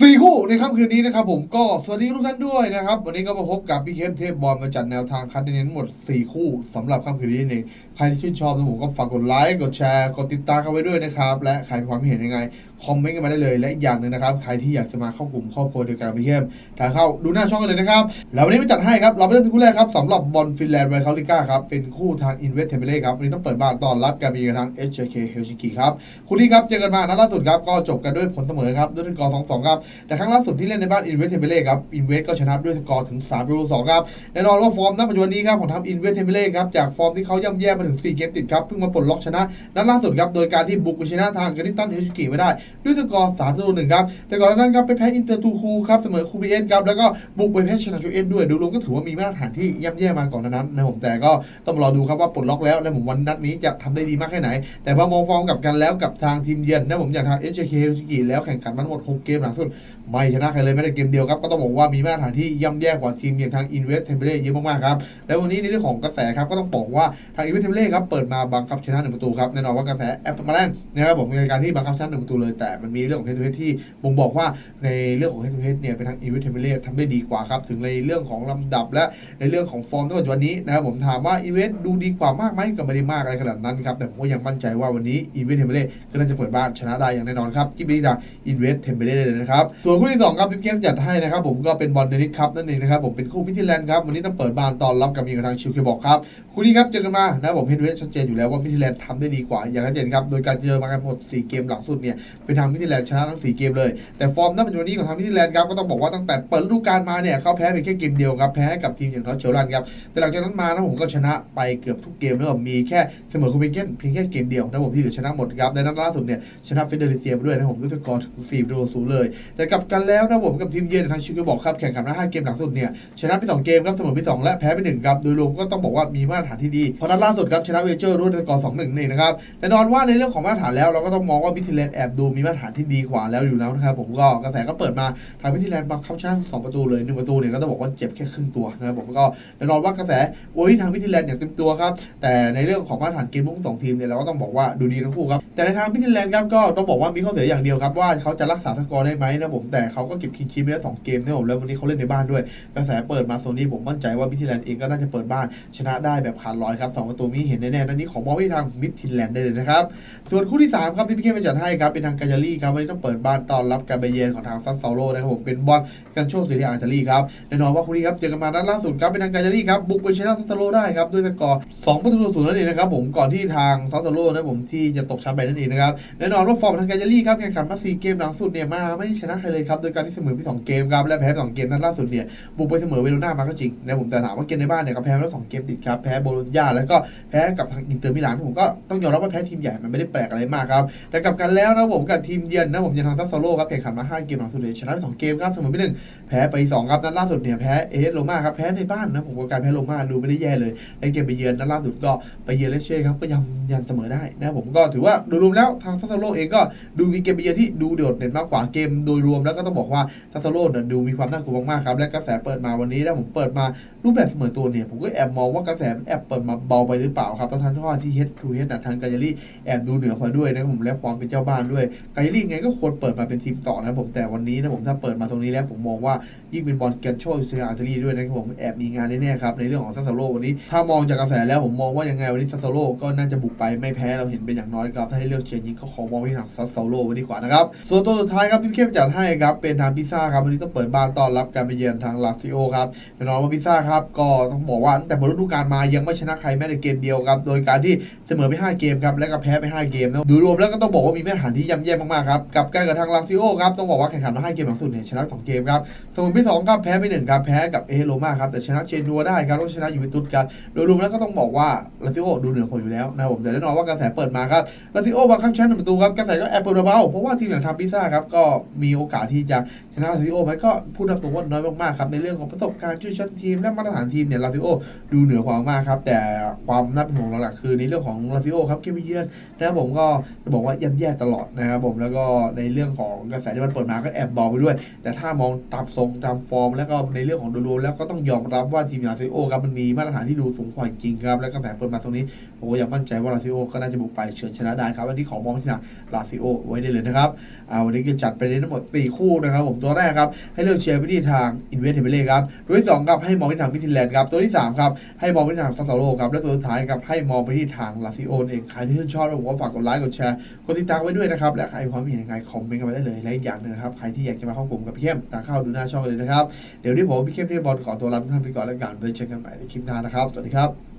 สี่คู่ในค่ำคืนนี้นะครับผมก็สวัสดีทุกท่านด้วยนะครับ วันนี้ก็มาพบกับพี่เข้มเทพบอลมาจัดแนวทางคัดเน้นหมด 4 คู่สำหรับค่ำคืนนี้นั่น ใครที่ชื่นชอบนะผมก็ฝากกดไลค์ กดแชร์ กดติดตามกันไว้ด้วยนะครับ และใครมีความคิดเห็นยังไง คอมเมนต์กันมาได้เลย และอีกอย่างหนึ่งนะครับ ใครที่อยากจะมาเข้ากลุ่มครอบครัวเดียวกันกับพี่เข้มทางเข้าดูหน้าช่องกันเลยนะครับ แล้ววันนี้มาจัดให้ครับ เราไปเริ่มที่คู่แรกครับสำหรับบอลฟินแลนด์ไวคาลิก้าครับ เป็นคู่ทางอินเวสเทมเบเล่ครับ วันนี้ต้องเปิดบ้านต้อนรับการมีกันทาง HJK เฮลซิงกิครับ คู่นี้ครับเจอกันมานัดล่าสุดครับ ก็จบกันด้วยผลเสมอครับด้วยสกอร์2-2ครับ แต่ครั้งล่าสุดที่เล่นในบ้านอินเวสเทมเบเล่ครับ อินเวสก็ชนะด้วยสกอร์ถึง3ประตู2ครับ แน่นอนว่าฟอร์มณปัจจุบันนี้ครับของทางอินเวสเทมเบเล่ครับจากฟอร์มที่เขาย่ำแย่มาถึง 4 เกมติดครับ เพิ่งมาปลดล็อกชนะนัดล่าสุดครับ โดยการที่บุกไปชนะทางกานิตันเฮลซิงกิไม่ได้ ด้วยสกอร์ 3-1 ครับ แต่ก่อนหน้านั้นครับไปแพ้อินเตอร์ทูคูครับ เสมอคูบีเอ็นครับ แล้วก็บุกไปแพ้ชนะจูเอ็นด้วย ดูรวมก็ถือว่ามีมาตรฐานที่ย่ำแย่มาก่อนนานั้นนะผมแต่ก็ต้องรอดูครับว่าปลดล็อกแล้วในผมวันนัดนี้จะทำได้ดีมากแค่ไหน แต่พอมองฟอร์มกับกันแล้วกับทางทีมเยือนนะผมอย่างทาง HJK เคเฮลซิงกิแล้วแข่งขันมาทั้งหมด6เกมหลังสุดไม่ชนะใครเลยแม้แต่เกมเดียวครับก็ต้องบอกว่ามีมาตรฐานที่ย่ำแย่กว่าทีมอย่างทาง Invest t e m p l e เยอะมากๆครับแล้ววันนี้ในเรื่องของกระแสครับก็ต้องบอกว่าทาง Invest t e m p l e ครับเปิดมาบังคับชนะหนึ่งประตูครับแน่นอนว่ากระแสแอปมาแรงนะครับผมในการที่บังคับชนะหนึ่งประตูเลยแต่มันมีเรื่องของ Head to Head ที่บ่งบอกว่าในเรื่องของ Head to Head เนี่ยเป็นทาง Invest t e m p l e ทำได้ดีกว่าครับถึงในเรื่องของลำดับและในเรื่องของฟอร์มในปัจจุบันนี้นะครับผมถามว่า Invest ดูดีกว่ามากไหมก็ไม่ได้มากอะไรขนาดนั้นครับแต่ผมก็ยังมั่นใจว่าวันนี้ Invest t e m p l e ก็น่าจะเปิดบ้านชนะได้อย่างแน่นอนครับที่บีดา Invest t e m p l e เลยนะครับส่วนคู่ที่สองครับเกมจัดให้นะครับผมก็เป็นบอลเดนิสครับนั่นเองนะครับผมเป็นคู่พิธีแลนด์ครับวันนี้ต้องเปิดบ้านตอนรับกับมีกับทางชิวเคบอกครับคู่นี้ครับเจอกันมานะผมเห็นเวสชัดเจนอยู่แล้วว่าพิธีแลนด์ทำได้ดีกว่าอย่างชัดเจนครับโดยการเจอมากันหมด 4 เกมหลังสุดเนี่ยเป็นทางพิธีแลนด์ชนะทั้ง 4 เกมเลย แต่ฟอร์มณปัจจุบันนี้ของทางพิธีแลนด์ครับก็ต้องบอกว่าตั้งแต่เปิดฤดูกาลมาเนี่ยเขาแพ้เพียงแค่เกมเดียวครับแพ้ให้กับทีมอย่างนอตเชลลันครับแต่หลังจากนั้นมานะผมก็ชนะไปเกือบทุกเกมแล้วมีแค่เสมอคูเปนเกนเพียงแค่เกมเดียวนะผมที่เหลือชนะหมดครับในนัดล่าสุดเนี่ยชนะเฟเดริเซียไปด้วยนะผมด้วยสกอร์ถึง4ประตูศูนย์เลย แต่กลับกันแล้วนะผมกับทีมเยือนทางชิวเคบอกครับแข่งขันมา5เกมหลังสุดเนี่ยชนะไป2เกมครับเสมอไป2และแพ้ไป1ครับโดยรวมก็ต้องบอกว่ามีมาตรฐานที่ดีเพราะนัดล่าสุดครับชนะเวเจอร์รุ่นสกอร์2 1นี่นะครับแน่นอนว่าในเรื่องของมาตรฐานแล้วเราก็ต้องมองว่าวิทิแลนด์แอบดูมีมาตรฐานที่ดีกว่าแล้วอยู่แล้วนะครับผมก็กระแสก็เปิดมาทางวิทิแลนด์บังคับชนะสองประตูเลยหนึ่งประตูเนี่ยก็ต้องบอกว่าเจ็บแค่ครึ่งตัวนะครับผมก็แน่นอนว่ากระแสโอ้ยทางวิทิแลนด์อย่างเต็มตัวครับแต่ในเรื่องของมาตรฐานเกมทั้งสองทีมเนี่ยเราก็ต้องบอกว่าดูดีทั้งคู่ครับแต่ในทางวิทิแลนด์ครับก็ต้องบอกว่ามีข้อเสียอย่างเดียวครับว่าเขาจะรักษาสกอร์ได้ไหมนะผมแต่เขาก็เก็บคินชีพไปได้สองเกมนะผมแล้ววันนี้เขาเล่นในบ้านด้วย กระแสเปิดมาโซนนี้ผมมั่นใจว่ามิทิแลนด์เองก็น่าจะเปิดบ้านชนะได้แบบขาดลอยครับสองประตูมีเห็นแน่ๆนั่นนี้ของมองไปทางมิดทินแลนด์ได้เลยนะครับ ส่วนคู่ที่ 3 ครับที่พี่เข้มไปจัดให้ครับเป็นทางกาญารีครับวันนี้ต้องเปิดบ้านต้อนรับการไปเยือนของทางซัสเซาโลนะครับผมเป็นบอลกันโชคซีเรียอิตาลีครับแน่นอนว่าคู่นี้ครับเจอกันมานัดล่าสุดครับเป็นทางกาญารีครับบุกไปชนะซัสเซาโลได้ครับด้วยสกอร์2ประตูต่อศูนย์นั่นเองนะครับผมก่อนที่ทางซัสเซาโลนะผมที่จะตกชั้นไปนั่นเองนะครับแน่นอนว่าฟอร์มทางกาญารีครับแข่งขันมา4เกมหลังสุดเนี่ยมาไม่ชนะใครเลยครับโดยการที่เสมอไปสองเกมครับและแพ้สองเกมนัดล่าสุดเนี่ยบุกไปเสมอเวโรนามาก็จริงนะผมแต่ถามว่าเกมในบ้านเนี่ยก็แพ้แล้วสองเกมติดครับแพ้โบโลญญาแล้วก็แพ้กับทางอินเตอร์มิลานผมก็ต้องยอมรับว่าแพ้ทีมใหญ่มันไม่ได้แปลกอะไรมากครับ แต่กลับกันแล้วนะผมกับทีมเยือนนะผมยังทางทัสโซโลครับแข่งขันมา 5 เกมหลังสุดเลยชนะไป2เกมครับเสมอไปหนึ่งแพ้ไป 2 ครับนัดล่าสุดเนี่ยแพ้เอสโรมาครับแพ้ในบ้านนะผมว่าการแพ้โรมาดูไม่ได้แย่เลยในเกมไปเยือนนัดล่าสุดก็ไปเยือนเลเช่ครับก็ยังยังเสมอได้นะผมก็ถือว่าโดยรวมแล้วทางทัสโซโลเองก็ดูมีเกมไปเยือนที่ดูโดดเด่นมากกว่าเกมโดยรวมแล้วก็ต้องบอกว่าทัสโซโลเนี่ยดูมีความน่ากลัวมากๆครับและกระแสเปิดมาวันนี้แล้วผมเปิดมารูปแบบเสมอตัวเนี่ยผมก็แอบมองว่ากระแสมันแอบเปิดมาเบาไปหรือเปล่าครับต้องทันทอดที่เฮดทูเฮดทางกายาลี่แอบดูเหนือพอด้วยนะครับผมและความเป็นเจ้าบ้านด้วยกายาลี่ไงก็ควรเปิดมาเป็นทีมต่อนะครับผมแต่วันนี้นะผมถ้าเปิดมาตรงนี้แล้วผมมองว่ายิ่งเป็นบอลแกนโชเซียอาร์ตรี่ด้วยนะครับผมแอบมีงานแน่ๆครับในเรื่องของซัสโซโลวันนี้ ถ้ามองจากกระแสแล้วผมมองว่ายังไงวันนี้ซัสโซโลก็น่าจะบุกไปไม่แพ้เราเห็นเป็นอย่างน้อยครับถ้าให้เลือกเชียร์ยิงก็ขอมองที่ทางซัสโซโลไว้ดีกว่านะครับส่วนตัวสุดท้ายครับที่เข้มจัดให้ครับเป็นทางพิซซ่าครับวันนี้ต้องเปิดบ้านต้อนรับการไปเยือนทางลาซิโอครับแน่นอนว่าพิซซ่าครับก็ต้องบอกว่าตั้งแต่บนฤดูกาลมายังไม่ชนะใครแม้แต่เกมเดียวครับ โดยการที่เสมอไป 5 เกมครับ และก็แพ้ไป 5 เกมนะดูรวมแล้วก็ต้องบอกว่ามีมาตรฐานที่ย่ำแย่มากๆครับ กับการกับทางลาซิโอครับ ต้องบอกว่าแข่งขันมา 5 เกมหลังสุดเนี่ยชนะ 2 เกมครับสมอไป2ครับแพ้ไป1ครับ แพ้กับเอโรมาครับ แต่ชนะเชนัวได้ครับแล้วชนะยูเวนตุสครับ โดยรวมแล้วก็ต้องบอกว่าลาซิโอดูเหนือกว่าอยู่แล้วนะครับผมแต่แน่นอนว่ากระแสเปิดมาครับลาซิโอบังคับชนะหนึ่งประตูครับกระแสก็แอบเปิดเบาเพราะว่าทีมอย่างทางพิซซ่าครับก็มีโอกาสที่จะชนะลาซิโอไหมก็พูดตามตรงว่าน้อยมากๆครับในเรื่องของประสบการณ์ชื่อชั้นทีมและมาตรฐานทีมเนี่ยลาซิโอดูเหนือกว่ามากครับแต่ความน่าเป็นห่วงหลักๆคือในเรื่องของลาซิโอครับเกมไปเยือนนะครับผมก็จะบอกว่าย่ำแย่ตลอดนะครับผมแล้วก็ในเรื่องของกระแสที่มันเปิดมาก็แอบบอกไปด้วย แต่ถ้ามองตามทรงตามฟอร์ม แล้วก็ในเรื่องของโดยรวมแล้วก็ต้องยอมรับว่าทีมลาซิโอครับมันมีมาตรฐานที่ดูสูงกว่าจริงครับและกระแสเปิดมาตรงนี้ผมก็ยังมั่นใจว่าลาซิโอก็น่าจะบุกไปเฉือนชนะได้ครับวันนี้ขอมองที่หนักลาซิโอไว้ได้เลยนะครับอ่าวันนี้ก็จัดไปในทั้งหมด 4 คู่นะครับผมตัวแรกครับให้เลือกเชียร์ไปที่ทางอินเวสเทเบเล่ครับตัวที่2ครับให้มองไปที่ทางพิทิแลนด์ครับตัวที่3ครับให้มองไปที่ทางซาซาโลครับและตัวสุดท้ายครับให้มองไปที่ทางลาซิโอนเองใครที่ชื่นชอบผมก็ฝากกดไลค์กดแชร์กดติดตามไว้ด้วยนะครับและใครมีความเห็นยังไงคอมเมนต์กันไว้ได้เลยและอีกอย่างหนึงนะครับใครที่อยากจะมาเข้ากลุ่มกับพี่เข้มตามเข้าดูหน้าช่องเลยนะครับเดี๋ยวนี้ผมพี่เข้มเทพบอลขอตัวลาทุกท่านไปก่อนแล้วกันไว้เจอกันใหม่ในคลิปหน้านะครับสวัสดีครับ